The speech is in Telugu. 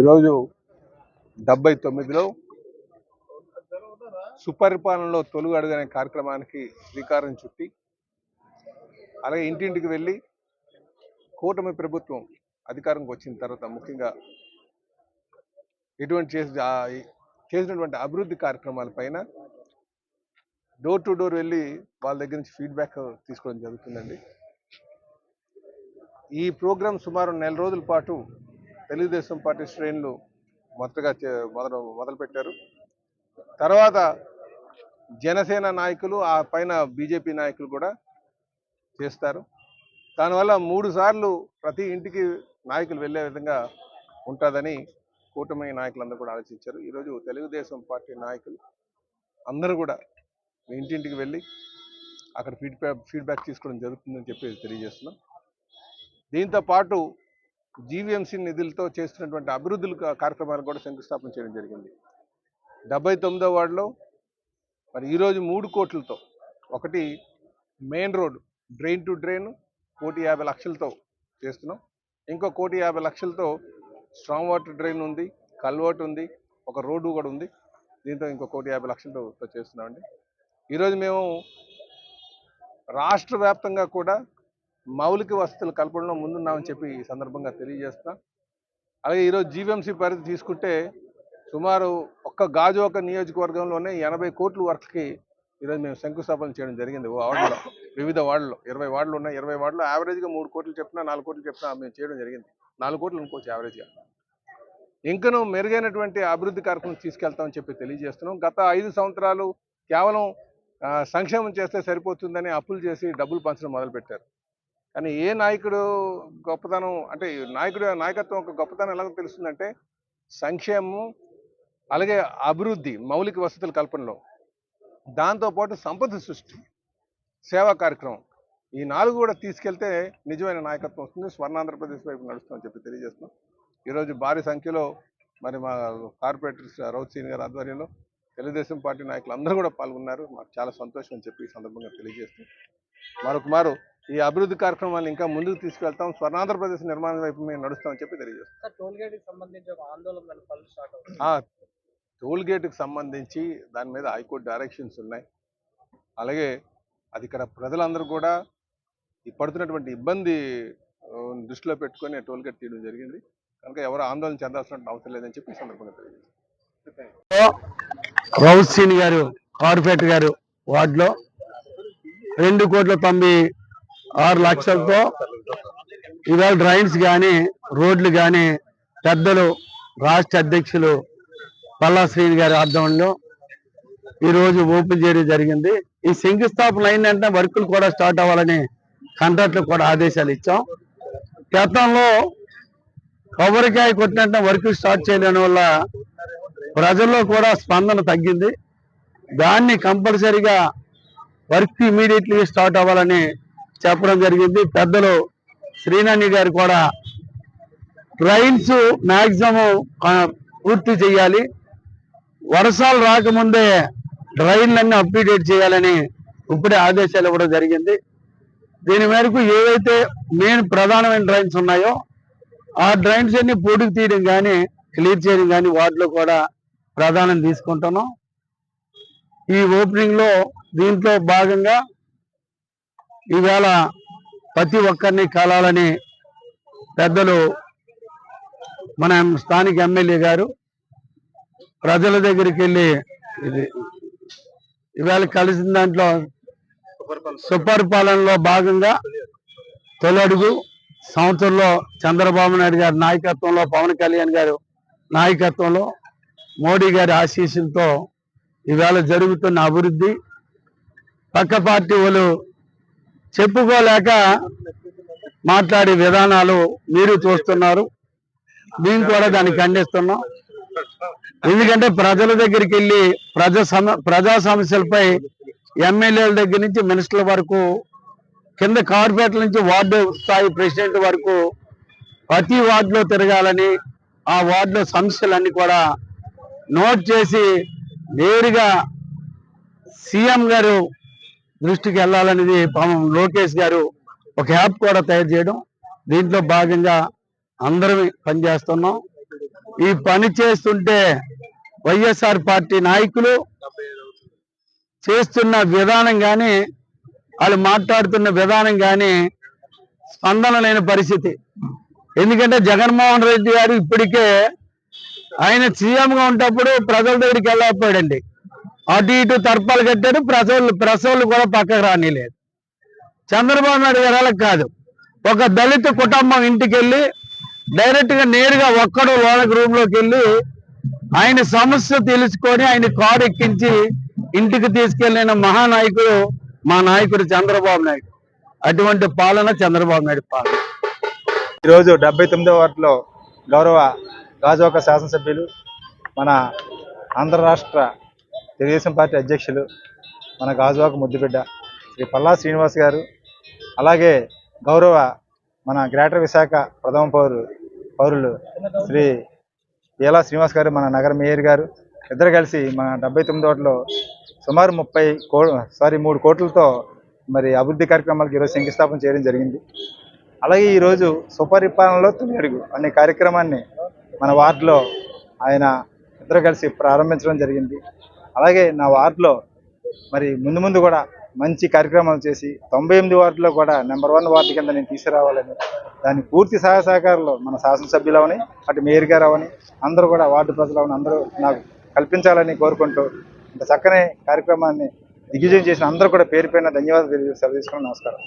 ఈరోజు డెబ్బై తొమ్మిదిలో సుపరిపాలనలో తొలుగు అడుగనే కార్యక్రమానికి శ్రీకారం చుట్టి అలాగే ఇంటింటికి వెళ్ళి కూటమి ప్రభుత్వం అధికారంకి వచ్చిన తర్వాత ముఖ్యంగా ఎటువంటి చేసి చేసినటువంటి అభివృద్ధి కార్యక్రమాలపైన డోర్ టు డోర్ వెళ్ళి వాళ్ళ దగ్గర నుంచి ఫీడ్బ్యాక్ తీసుకోవడం జరుగుతుందండి. ఈ ప్రోగ్రాం సుమారు నెల రోజుల పాటు తెలుగుదేశం పార్టీ శ్రేణులు మొదటగా చే- మొదలు మొదలుపెట్టారు. తర్వాత జనసేన నాయకులు ఆ పైన బీజేపీ నాయకులు కూడా చేస్తారు. దానివల్ల మూడు సార్లు ప్రతి ఇంటికి నాయకులు వెళ్ళే విధంగా ఉంటుందని కూటమి నాయకులందరూ కూడా ఆలోచించారు. ఈరోజు తెలుగుదేశం పార్టీ నాయకులు అందరూ కూడా ఇంటింటికి వెళ్ళి అక్కడ ఫీడ్బ్యాక్ ఫీడ్బ్యాక్ తీసుకోవడం జరుగుతుందని చెప్పేసి తెలియజేస్తున్నాం. దీంతో పాటు జీవీఎంసీ నిధులతో చేస్తున్నటువంటి అభివృద్ధుల కార్యక్రమాలు కూడా శంకుస్థాపన చేయడం జరిగింది. డెబ్బై తొమ్మిదో వార్డులో మరి ఈరోజు మూడు కోట్లతో ఒకటి main road drain to drain కోటి యాభై లక్షలతో చేస్తున్నాం. ఇంకో కోటి యాభై లక్షలతో స్ట్రాంగ్ వాటర్ డ్రైన్ ఉంది కల్వర్ట్ ఉంది ఒక రోడ్డు కూడా ఉంది. దీంతో ఇంకో కోటి యాభై లక్షలతో చేస్తున్నామండి. ఈరోజు మేము రాష్ట్ర వ్యాప్తంగా కూడా మౌలిక వసతులు కల్పనలో ముందున్నామని చెప్పి ఈ సందర్భంగా తెలియజేస్తున్నాం అలాగే ఈరోజు జీవీఎంసీ పరిధి తీసుకుంటే సుమారు ఒక్క గాజు ఒక నియోజకవర్గంలోనే ఎనభై కోట్ల వర్క్కి ఈరోజు మేము శంకుస్థాపన చేయడం జరిగింది. ఓ వార్డులో వివిధ వార్డులో. ఇరవై వార్డులు ఉన్నాయి. ఇరవై వార్డులో యావరేజ్గా మూడు కోట్లు చెప్పినా నాలుగు కోట్లు చెప్పినా మేము చేయడం జరిగింది. నాలుగు కోట్లు అనుకోవచ్చు యావరేజ్గా. ఇంకనూ మెరుగైనటువంటి అభివృద్ధి కార్యక్రమం తీసుకెళ్తామని చెప్పి తెలియజేస్తున్నాం. గత ఐదు సంవత్సరాలు కేవలం సంక్షేమం చేస్తే సరిపోతుందని అప్పులు చేసి డబ్బులు పంచడం మొదలుపెట్టారు. కానీ ఏ నాయకుడు గొప్పతనం అంటే నాయకుడు నాయకత్వం ఒక గొప్పతనం ఎలా తెలుస్తుందంటే సంక్షేమం అలాగే అభివృద్ధి మౌలిక వసతుల కల్పనలో. దాంతోపాటు సంపద సృష్టి సేవా కార్యక్రమం. ఈ నాలుగు కూడా తీసుకెళ్తే నిజమైన నాయకత్వం వస్తుంది. స్వర్ణాంధ్రప్రదేశ్ వైపు నడుస్తుందని చెప్పి తెలియజేస్తున్నాం. ఈరోజు భారీ సంఖ్యలో మరి మా కార్పొరేటర్ రౌత్ సీన్ గారి ఆధ్వర్యంలో తెలుగుదేశం పార్టీ నాయకులు అందరూ కూడా పాల్గొన్నారు. మాకు చాలా సంతోషం అని చెప్పి ఈ సందర్భంగా తెలియజేస్తూ. మరొక మారు ఈ అభివృద్ధి కార్యక్రమాన్ని ఇంకా ముందుకు తీసుకెళ్తాం. స్వర్ణాంధ్రప్రదేశ్ నిర్మాణం వైపు మేము నడుస్తామని చెప్పి తెలియజేస్తాం. సార్ టోల్ గేట్కి సంబంధించి దాని మీద హైకోర్టు డైరెక్షన్స్ ఉన్నాయి. అలాగే అది ఇక్కడ ప్రజలందరూ కూడా ఈ పడుతున్నటువంటి ఇబ్బంది దృష్టిలో పెట్టుకొని టోల్ గేట్ తీయడం జరిగింది. కనుక ఎవరు ఆందోళన చెందాల్సిన అవసరం లేదని చెప్పి ఈ సందర్భంగా తెలియజేస్తాం. రౌసీని గారు కార్పొరేట్ గారు వార్డులో రెండు కోట్ల తొంభై ఆరు లక్షలతో ఇవాళ డ్రైన్స్ కానీ రోడ్లు కానీ పెద్దలు రాష్ట్ర అధ్యక్షులు పల్లా శ్రీని గారి ఆధ్వర్యంలో ఈరోజు ఓపెన్ చేయడం జరిగింది. ఈ శంకుస్థాపన అయిందంటే వర్కులు కూడా స్టార్ట్ అవ్వాలని కంట్రాక్టులు కూడా ఆదేశాలు ఇచ్చాం. గతంలో కొబ్బరికాయ కొట్టినట్టు వర్కులు స్టార్ట్ చేయలేని వల్ల ప్రజల్లో కూడా స్పందన తగ్గింది. దాన్ని కంపల్సరిగా వర్క్ ఇమీడియట్లీ స్టార్ట్ అవ్వాలని చెప్పడం జరిగింది. పెద్దలు శ్రీనాని గారు కూడా ట్రైన్స్ మ్యాక్సిమం పూర్తి చేయాలి. వర్షాలు రాకముందే డ్రైన్లన్నీ అప్డేట్ చేయాలని ఇప్పుడే ఆదేశాలు ఇవ్వడం జరిగింది. దీని మేరకు ఏవైతే మెయిన్ ప్రధానమైన డ్రైన్స్ ఉన్నాయో ఆ డ్రైన్స్ అన్ని పూడికి తీయడం కానీ క్లియర్ చేయడం కానీ వాటిలో కూడా ప్రధానం తీసుకుంటున్నాం. ఈ ఓపెనింగ్లో దీంట్లో భాగంగా ఈవేళ ప్రతి ఒక్కరిని కలాలని పెద్దలు మన స్థానిక ఎమ్మెల్యే గారు ప్రజల దగ్గరికి వెళ్ళి ఇది ఇవాళ కలిసిన దాంట్లో సుపరిపాలనలో భాగంగా తొలడుగు సంవత్సరంలో చంద్రబాబు నాయుడు గారి నాయకత్వంలో పవన్ కళ్యాణ్ గారు నాయకత్వంలో మోడీ గారి ఆశీస్సులతో ఈవేళ జరుగుతున్న అభివృద్ధి పక్క పార్టీ వాళ్ళు చెప్పుకోలేక మాట్లాడే విధానాలు మీరు చూస్తున్నారు. మేము కూడా దాన్ని ఖండిస్తున్నాం. ఎందుకంటే ప్రజల దగ్గరికి వెళ్ళి ప్రజా సమ ప్రజా సమస్యలపై ఎమ్మెల్యేల దగ్గర నుంచి మినిస్టర్ల వరకు కింద కార్పొరేట్ల నుంచి వార్డు స్థాయి ప్రెసిడెంట్ వరకు ప్రతి వార్డులో తిరగాలని ఆ వార్డులో సమస్యలన్నీ కూడా నోట్ చేసి నేరుగా సీఎం గారు దృష్టికి వెళ్ళాలనేది పాపం లోకేష్ గారు ఒక యాప్ కూడా తయారు చేయడం. దీంట్లో భాగంగా అందరం పనిచేస్తున్నాం. ఈ పని చేస్తుంటే వైఎస్ఆర్ పార్టీ నాయకులు చేస్తున్న విధానం కానీ వాళ్ళు మాట్లాడుతున్న విధానం కానీ స్పందన లేని పరిస్థితి. ఎందుకంటే జగన్మోహన్ రెడ్డి గారు ఇప్పటికే ఆయన సీఎం గా ఉన్నప్పుడు ప్రజల దగ్గరికి వెళ్ళకపోయాడండి. అటు ఇటు తర్పాలు కట్టాడు ప్రసవులు ప్రసవులు కూడా పక్కకు రానిలేదు. చంద్రబాబు నాయుడు గారు కాదు ఒక దళిత కుటుంబం ఇంటికి వెళ్ళి డైరెక్ట్గా నేరుగా ఒక్కడు లోనకి రూమ్లోకి వెళ్ళి ఆయన సమస్య తెలుసుకొని ఆయన కారు ఎక్కించి ఇంటికి తీసుకెళ్ళిన మహానాయకుడు మా నాయకుడు చంద్రబాబు నాయుడు. అటువంటి పాలన చంద్రబాబు నాయుడు పాలన. ఈరోజు డెబ్బై తొమ్మిదవ వార్డులో గౌరవ గాజువాక శాసనసభ్యులు మన ఆంధ్ర రాష్ట్ర తెలుగుదేశం పార్టీ అధ్యక్షులు మన గాజువాకు ముద్దుబిడ్డ శ్రీ పల్లా శ్రీనివాస్ గారు అలాగే గౌరవ మన గ్రేటర్ విశాఖ ప్రథమ పౌరు పౌరులు శ్రీ ఏలా శ్రీనివాస్ గారు మన నగర మేయర్ గారు ఇద్దరు కలిసి మన డెబ్బై తొమ్మిది సుమారు ముప్పై కో సారీ మూడు కోట్లతో మరి అభివృద్ధి కార్యక్రమాలకు ఈరోజు శంకుస్థాపన చేయడం జరిగింది. అలాగే ఈరోజు సుపరిపాలనలో తొలి అడుగు అనే కార్యక్రమాన్ని మన వార్డులో ఆయన ఇద్దరు కలిసి ప్రారంభించడం జరిగింది. అలాగే నా వార్డులో మరి ముందు ముందు కూడా మంచి కార్యక్రమాలు చేసి తొంభై ఎనిమిది వార్డులో కూడా నెంబర్ వన్ వార్డు కింద నేను తీసుకురావాలని దాని పూర్తి సహాయ సహకారాలు మన శాసనసభ్యులు అవని అటు మేయర్ గారు అవని అందరూ కూడా వార్డు ప్రజలు అవని అందరూ నాకు కల్పించాలని కోరుకుంటూ ఇంత చక్కని కార్యక్రమాన్ని దిగ్విజయం చేసిన అందరూ కూడా పేరుపైన ధన్యవాదాలు తెలియజేసి సెలవు తీసుకుని నమస్కారం.